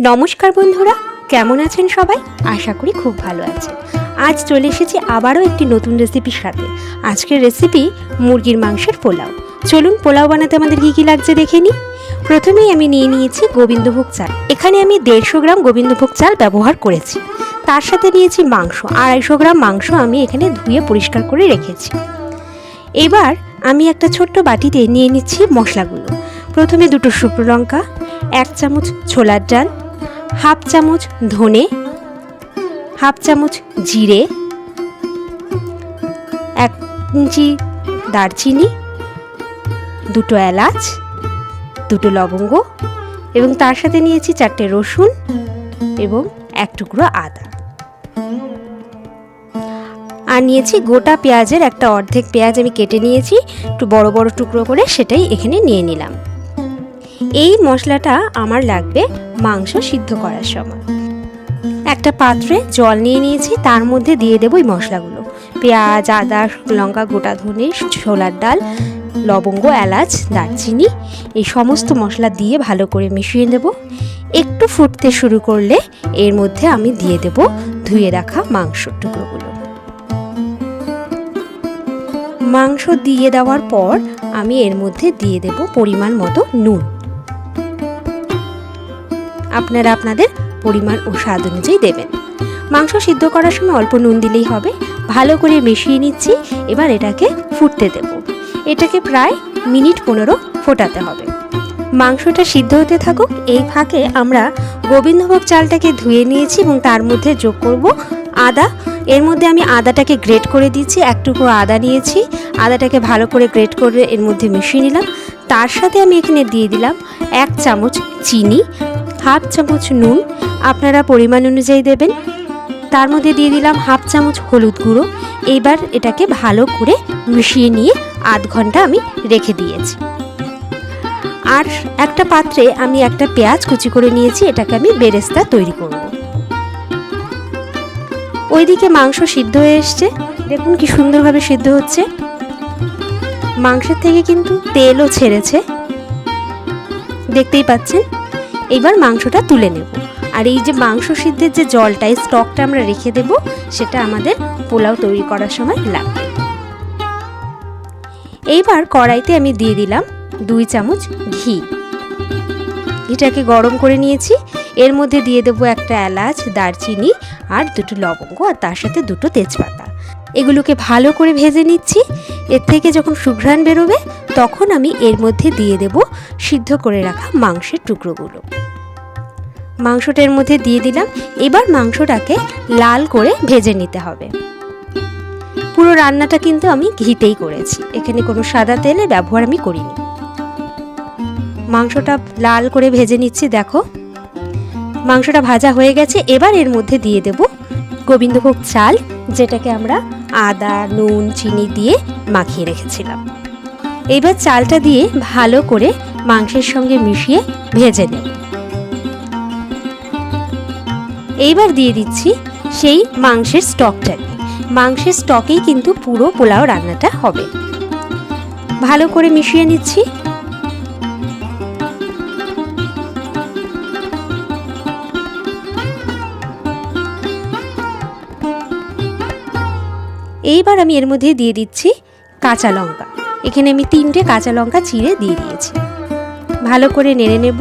নমস্কার বন্ধুরা, কেমন আছেন সবাই? আশা করি খুব ভালো আছেন। আজ চলে এসেছি আবারও একটি নতুন রেসিপির সাথে। আজকের রেসিপি মুরগির মাংসের পোলাও। চলুন পোলাও বানাতে আমাদের কী কী লাগছে দেখে নিই। প্রথমেই আমি নিয়ে নিয়েছি গোবিন্দভোগ চাল। এখানে আমি দেড়শো গ্রাম গোবিন্দভোগ চাল ব্যবহার করেছি। তার সাথে নিয়েছি মাংস। আড়াইশো গ্রাম মাংস আমি এখানে ধুয়ে পরিষ্কার করে রেখেছি। এবার আমি একটা ছোট্ট বাটিতে নিয়ে নিচ্ছি মশলাগুলো। প্রথমে দুটো শুকনো লঙ্কা, এক চামচ ছোলার ডাল হাফ চামচ ধনে, হাফ চামচ জিরে, এক ইঞ্চি দারচিনি, দুটো এলাচ, দুটো লবঙ্গ এবং তার সাথে নিয়েছি চারটে রসুন এবং এক টুকরো আদা। আর নিয়েছি গোটা পেঁয়াজের একটা অর্ধেক পেঁয়াজ আমি কেটে নিয়েছি, একটু বড় বড় টুকরো করে সেটাই এখানে নিয়ে নিলাম। এই মশলাটা আমার লাগবে মাংস সিদ্ধ করার সময়। একটা পাত্রে জল নিয়ে নিয়েছি, তার মধ্যে দিয়ে দেবো এই মশলাগুলো। পেঁয়াজ, আদা লঙ্কা, গোটা ধনে, ছোলার ডাল, লবঙ্গ, এলাচ, দারচিনি, এই সমস্ত মশলা দিয়ে ভালো করে মিশিয়ে দেব একটু ফুটতে শুরু করলে এর মধ্যে আমি দিয়ে দেব ধুয়ে রাখা মাংসর টুকরোগুলো। মাংস দিয়ে দেওয়ার পর আমি এর মধ্যে দিয়ে দেব পরিমাণ মতো নুন। আপনারা আপনাদের পরিমাণ ও স্বাদ অনুযায়ী দেবেন। মাংস সিদ্ধ করার সময় অল্প নুন দিলেই হবে। ভালো করে মিশিয়ে নিচ্ছি। এবার এটাকে ফুটতে দেব। এটাকে প্রায় মিনিট পনেরো ফোটাতে হবে। মাংসটা সিদ্ধ হতে থাকুক, এই ফাঁকে আমরা গোবিন্দভোগ চালটাকে ধুয়ে নিয়েছি এবং তার মধ্যে যোগ করব আদা। এর মধ্যে আমি আদাটাকে গ্রেট করে দিচ্ছি, এক টুকরো আদা নিয়েছি। আদাটাকে ভালো করে গ্রেট করে এর মধ্যে মিশিয়ে নিলাম। তার সাথে আমি এখানে দিয়ে দিলাম এক চামচ চিনি। হাফ চামচ নুন আপনারা পরিমাণ অনুযায়ী দেবেন। তার মধ্যে দিয়ে দিলাম হাফ চামচ হলুদ গুঁড়ো। এইবার এটাকে ভালো করে মিশিয়ে নিয়ে আধ ঘণ্টা আমি রেখে দিয়েছি। আর একটা পাত্রে আমি একটা পেঁয়াজ কুচি করে নিয়েছি, এটাকে আমি বেরেস্তা তৈরি করব। ওইদিকে মাংস সিদ্ধ হয়ে এসছে। দেখুন কি সুন্দরভাবে সিদ্ধ হচ্ছে। মাংসের থেকে কিন্তু তেলও ছেড়েছে। দেখতেই পাচ্ছেন? এবার মাংসটা তুলে নেব। আর এই যে মাংস সিদ্ধের যে জলটা, এই স্টকটা আমরা রেখে দেব, সেটা আমাদের পোলাও তৈরি করার সময় লাগবে। এইবার কড়াইতে আমি দিয়ে দিলাম দুই চামচ ঘি। এটাকে গরম করে নিয়েছি। এর মধ্যে দিয়ে দেবো একটা এলাচ, দারচিনি আর দুটো লবঙ্গ আর তার সাথে দুটো তেজপাতা। এগুলোকে ভালো করে ভেজে নিচ্ছি। এর থেকে যখন সুঘ্রাণ বেরোবে তখন আমি এর মধ্যে দিয়ে দেব সিদ্ধ করে রাখা মাংসের টুকরোগুলো। মাংসটার মধ্যে দিয়ে দিলাম। এবার মাংসটাকে লাল করে ভেজে নিতে হবে। পুরো রান্নাটা কিন্তু আমি ঘিতেই করেছি। এখানে কোনো সাদা তেলে ব্যবহার আমি করিনি। মাংসটা লাল করে ভেজে নিচ্ছি, দেখো। মাংসটা ভাজা হয়ে গেছে। এবার এর মধ্যে দিয়ে দেব গোবিন্দভোগ চাল, যেটাকে আমরা আদা, নুন, চিনি দিয়ে মাখিয়ে রেখেছিলাম। এইবার চালটা দিয়ে ভালো করে মাংসের সঙ্গে মিশিয়ে ভেজে নেব। এইবার দিয়ে দিচ্ছি সেই মাংসের স্টকটাকে মাংসের স্টকেই কিন্তু পুরো পোলাও রান্নাটা হবে। ভালো করে মিশিয়ে নিচ্ছি। এইবার আমি এর মধ্যে দিয়ে দিচ্ছি কাঁচা লঙ্কা। এখানে আমি তিনটে কাঁচা লঙ্কা চিড়ে দিয়ে দিয়েছি। ভালো করে নেড়ে নেব।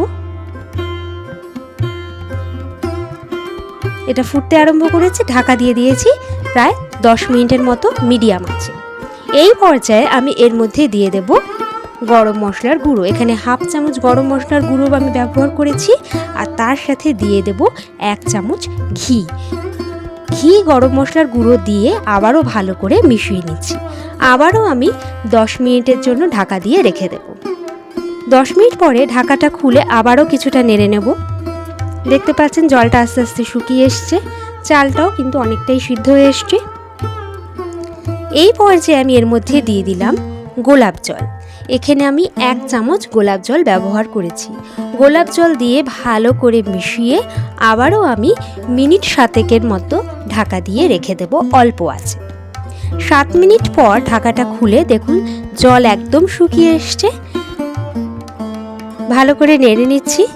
এটা ফুটতে আরম্ভ করেছি, ঢাকা দিয়ে দিয়েছি প্রায় দশ মিনিটের মতো মিডিয়াম আছে। এই পর্যায়ে আমি এর মধ্যে দিয়ে দেব গরম মশলার গুঁড়ো। এখানে হাফ চামচ গরম মশলার গুঁড়ো আমি ব্যবহার করেছি আর তার সাথে দিয়ে দেব এক চামচ ঘি। ঘি গরম মশলার গুঁড়ো দিয়ে আবারও ভালো করে মিশিয়ে নিচ্ছি। আবারও আমি দশ মিনিটের জন্য ঢাকা দিয়ে রেখে দেব। দশ মিনিট পরে ঢাকাটা খুলে আবারও কিছুটা নেড়ে নেব। দেখতে পাচ্ছেন জলটা আস্তে আস্তে শুকিয়ে এসছে। চালটাও কিন্তু অনেকটাই সিদ্ধ হয়ে এসছে। এই পর্যায়ে আমি এর মধ্যে দিয়ে দিলাম গোলাপ জল। এখানে আমি এক চামচ গোলাপ জল ব্যবহার করেছি। গোলাপ জল দিয়ে ভালো করে মিশিয়ে আবারও আমি মিনিট সাতেকের মতো ঢাকা দিয়ে রেখে দেব অল্প আছে। সাত মিনিট পর ঢাকাটা খুলে দেখুন, জল একদম শুকিয়ে এসছে। ভালো করে নেড়ে নিচ্ছি।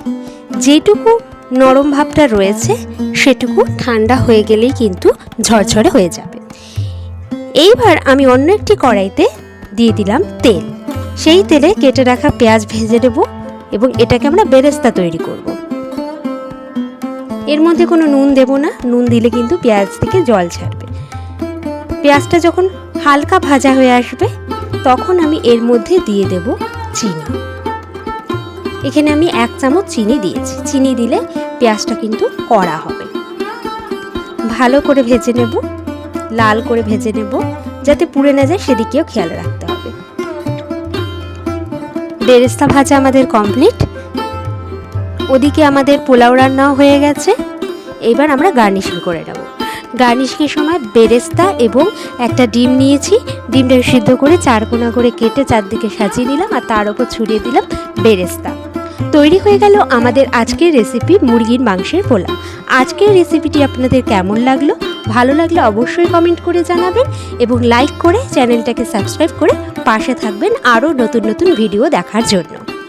যেটুকু নরম ভাবটা রয়েছে, সেটুকু ঠান্ডা হয়ে গেলেই কিন্তু ঝরঝরে হয়ে যাবে। এইবার আমি অন্য একটি কড়াইতে দিয়ে দিলাম তেল। সেই তেলে কেটে রাখা পেঁয়াজ ভেজে নেব এবং এটাকে আমরা বেরেস্তা তৈরি করব। এর মধ্যে কোনো নুন দেব না। নুন দিলে কিন্তু পেঁয়াজ থেকে জল ছাড়বে। পেঁয়াজটা যখন হালকা ভাজা হয়ে আসবে, তখন আমি এর মধ্যে দিয়ে দেব চিনি। এখানে আমি এক চামচ চিনি দিয়েছি। চিনি দিলে পেঁয়াজটা কিন্তু কড়া হবে। ভালো করে ভেজে নেব, লাল করে ভেজে নেব, যাতে পুড়ে না যায় সেদিকেও খেয়াল রাখতে হবে। বেরেস্তা ভাজা আমাদের কমপ্লিট। ওদিকে আমাদের পোলাও রান্নাও হয়ে গেছে। এবার আমরা গার্নিশিং করে নেব। গার্নিশিংয়ের সময় বেরেস্তা এবং একটা ডিম নিয়েছি। ডিমটা সিদ্ধ করে চার কোনা করে কেটে চারদিকে সাজিয়ে নিলাম আর তার উপর ছড়িয়ে দিলাম বেরেস্তা। তৈরি হয়ে গেল আমাদের আজকের রেসিপি মুরগির মাংসের পোলাও আজকের রেসিপিটি আপনাদের কেমন লাগল? ভালো লাগলে অবশ্যই কমেন্ট করে জানাবেন এবং লাইক করে চ্যানেলটাকে সাবস্ক্রাইব করে পাশে থাকবেন আরও নতুন নতুন ভিডিও দেখার জন্য।